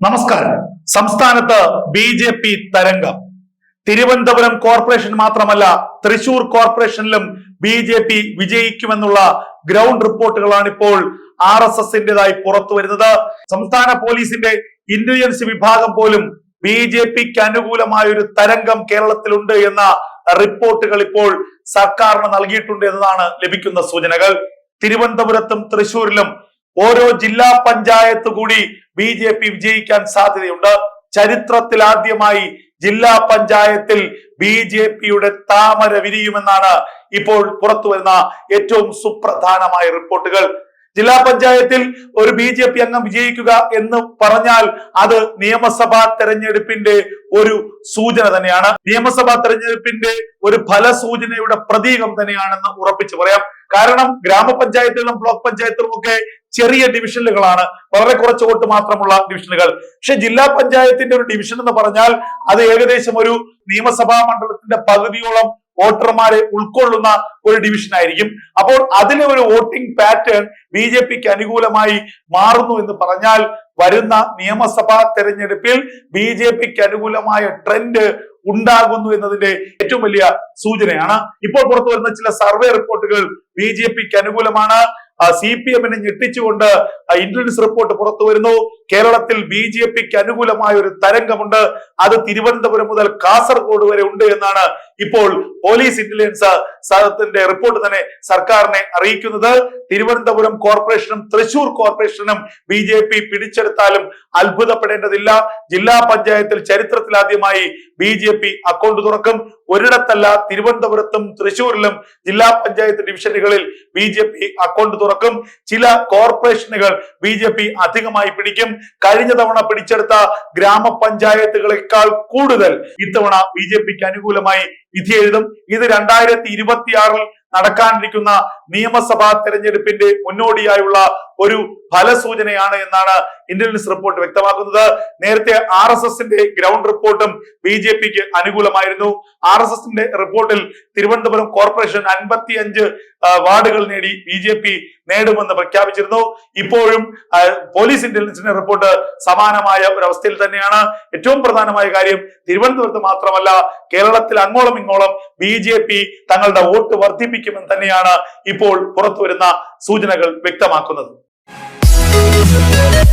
നമസ്കാരം. സംസ്ഥാനത്ത് B J P തരംഗം. തിരുവനന്തപുരം കോർപ്പറേഷൻ മാത്രമല്ല തൃശൂർ കോർപ്പറേഷനിലും ബി ജെ പി വിജയിക്കുമെന്നുള്ള ഗ്രൗണ്ട് റിപ്പോർട്ടുകളാണ് ഇപ്പോൾ ആർ എസ് എസിന്റേതായി പുറത്തു വരുന്നത് സംസ്ഥാന പോലീസിന്റെ ഇന്റലിജൻസ് വിഭാഗം പോലും ബി ജെ പിക്ക് അനുകൂലമായ ഒരു തരംഗം കേരളത്തിലുണ്ട് എന്ന റിപ്പോർട്ടുകൾ ഇപ്പോൾ സർക്കാരിന് നൽകിയിട്ടുണ്ട് എന്നതാണ് ലഭിക്കുന്ന സൂചനകൾ. തിരുവനന്തപുരത്തും തൃശൂരിലും ഓരോ ജില്ലാ പഞ്ചായത്ത് കൂടി ബി ജെ പി വിജയിക്കാൻ സാധ്യതയുണ്ട്. ചരിത്രത്തിൽ ആദ്യമായി ജില്ലാ പഞ്ചായത്തിൽ ബി ജെ പിയുടെ താമര വിരിയുമെന്നാണ് ഇപ്പോൾ പുറത്തു വരുന്ന ഏറ്റവും സുപ്രധാനമായ റിപ്പോർട്ടുകൾ. ജില്ലാ പഞ്ചായത്തിൽ ഒരു ബി ജെ പി അംഗം വിജയിക്കുക എന്ന് പറഞ്ഞാൽ അത് നിയമസഭാ തെരഞ്ഞെടുപ്പിന്റെ ഒരു സൂചന തന്നെയാണ്. നിയമസഭാ തെരഞ്ഞെടുപ്പിന്റെ ഒരു ഫലസൂചനയുടെ പ്രതീകം തന്നെയാണെന്ന് ഉറപ്പിച്ചു പറയാം. കാരണം ഗ്രാമപഞ്ചായത്തുകളും ബ്ലോക്ക് പഞ്ചായത്തുകളും ഒക്കെ ചെറിയ ഡിവിഷനുകളാണ്. വളരെ കുറച്ച് വോട്ട് മാത്രമുള്ള ഡിവിഷനുകൾ. പക്ഷെ ജില്ലാ പഞ്ചായത്തിന്റെ ഒരു ഡിവിഷൻ എന്ന് പറഞ്ഞാൽ അത് ഏകദേശം ഒരു നിയമസഭാ മണ്ഡലത്തിന്റെ പകുതിയോളം വോട്ടർമാരെ ഉൾക്കൊള്ളുന്ന ഒരു ഡിവിഷൻ ആയിരിക്കും. അപ്പോൾ അതിലെ ഒരു വോട്ടിംഗ് പാറ്റേൺ ബി ജെ പിക്ക് അനുകൂലമായി മാറുന്നു എന്ന് പറഞ്ഞാൽ വരുന്ന നിയമസഭാ തെരഞ്ഞെടുപ്പിൽ ബി ജെ പിക്ക് അനുകൂലമായ ട്രെൻഡ് ഉണ്ടാകുന്നു എന്നതിന്റെ ഏറ്റവും വലിയ സൂചനയാണ്. ഇപ്പോൾ പുറത്തു വരുന്ന ചില സർവേ റിപ്പോർട്ടുകൾ ബി ജെ പിക്ക് അനുകൂലമാണ്. സി പി എമ്മിനെ ഞെട്ടിച്ചുകൊണ്ട് ഇന്റലിജൻസ് റിപ്പോർട്ട് പുറത്തു വരുന്നു. കേരളത്തിൽ ബി ജെ പിക്ക് അനുകൂലമായ ഒരു തരംഗമുണ്ട്. അത് തിരുവനന്തപുരം മുതൽ കാസർഗോഡ് വരെ ഉണ്ട് എന്നാണ് ഇപ്പോൾ പോലീസ് ഇന്റലിജൻസ് സ്ഥലത്തിന്റെ റിപ്പോർട്ട് തന്നെ സർക്കാരിനെ അറിയിക്കുന്നത്. തിരുവനന്തപുരം കോർപ്പറേഷനും തൃശൂർ കോർപ്പറേഷനും ബി ജെ പി പിടിച്ചെടുത്താലും അത്ഭുതപ്പെടേണ്ടതില്ല. ജില്ലാ പഞ്ചായത്തിൽ ചരിത്രത്തിലാദ്യമായി ബി ജെ പി അക്കൗണ്ട് തുറക്കും. ഒരിടത്തല്ല തിരുവനന്തപുരത്തും തൃശൂരിലും ജില്ലാ പഞ്ചായത്ത് ഡിവിഷനുകളിൽ ബി ജെ പി അക്കൗണ്ട് തുറക്കും. ചില കോർപ്പറേഷനുകൾ ബി ജെ പി അധികമായി പിടിക്കും. കഴിഞ്ഞ തവണ പിടിച്ചെടുത്ത ഗ്രാമപഞ്ചായത്തുകളെക്കാൾ കൂടുതൽ ഇത്തവണ ബി ജെ പിക്ക് അനുകൂലമായി വിധി എഴുതും. ഇത് രണ്ടായിരത്തി ഇരുപത്തിയാറിൽ നടക്കാനിരിക്കുന്ന നിയമസഭാ തെരഞ്ഞെടുപ്പിന്റെ മുന്നോടിയായുള്ള ഒരു ഫലസൂചനയാണ് എന്നാണ് ഇന്റലിജൻസ് റിപ്പോർട്ട് വ്യക്തമാക്കുന്നത്. നേരത്തെ ആർ എസ് എസിന്റെ ഗ്രൗണ്ട് റിപ്പോർട്ടും ബി ജെ പിക്ക് അനുകൂലമായിരുന്നു. ആർ എസ് എസിന്റെ റിപ്പോർട്ടിൽ തിരുവനന്തപുരം കോർപ്പറേഷൻ അൻപത്തി അഞ്ച് വാർഡുകൾ നേടി ബി ജെ പി നേടുമെന്ന് പ്രഖ്യാപിച്ചിരുന്നു. ഇപ്പോഴും പോലീസ് ഇന്റലിജൻസിന്റെ റിപ്പോർട്ട് സമാനമായ ഒരു അവസ്ഥയിൽ തന്നെയാണ്. ഏറ്റവും പ്രധാനമായ കാര്യം തിരുവനന്തപുരത്ത് മാത്രമല്ല കേരളത്തിൽ അങ്ങോളം ഇങ്ങോളം ബി ജെ പി തങ്ങളുടെ വോട്ട് വർദ്ധിപ്പിക്കുമെന്ന് തന്നെയാണ് ഇപ്പോൾ പുറത്തു വരുന്ന സൂചനകൾ വ്യക്തമാക്കുന്നത്. Thank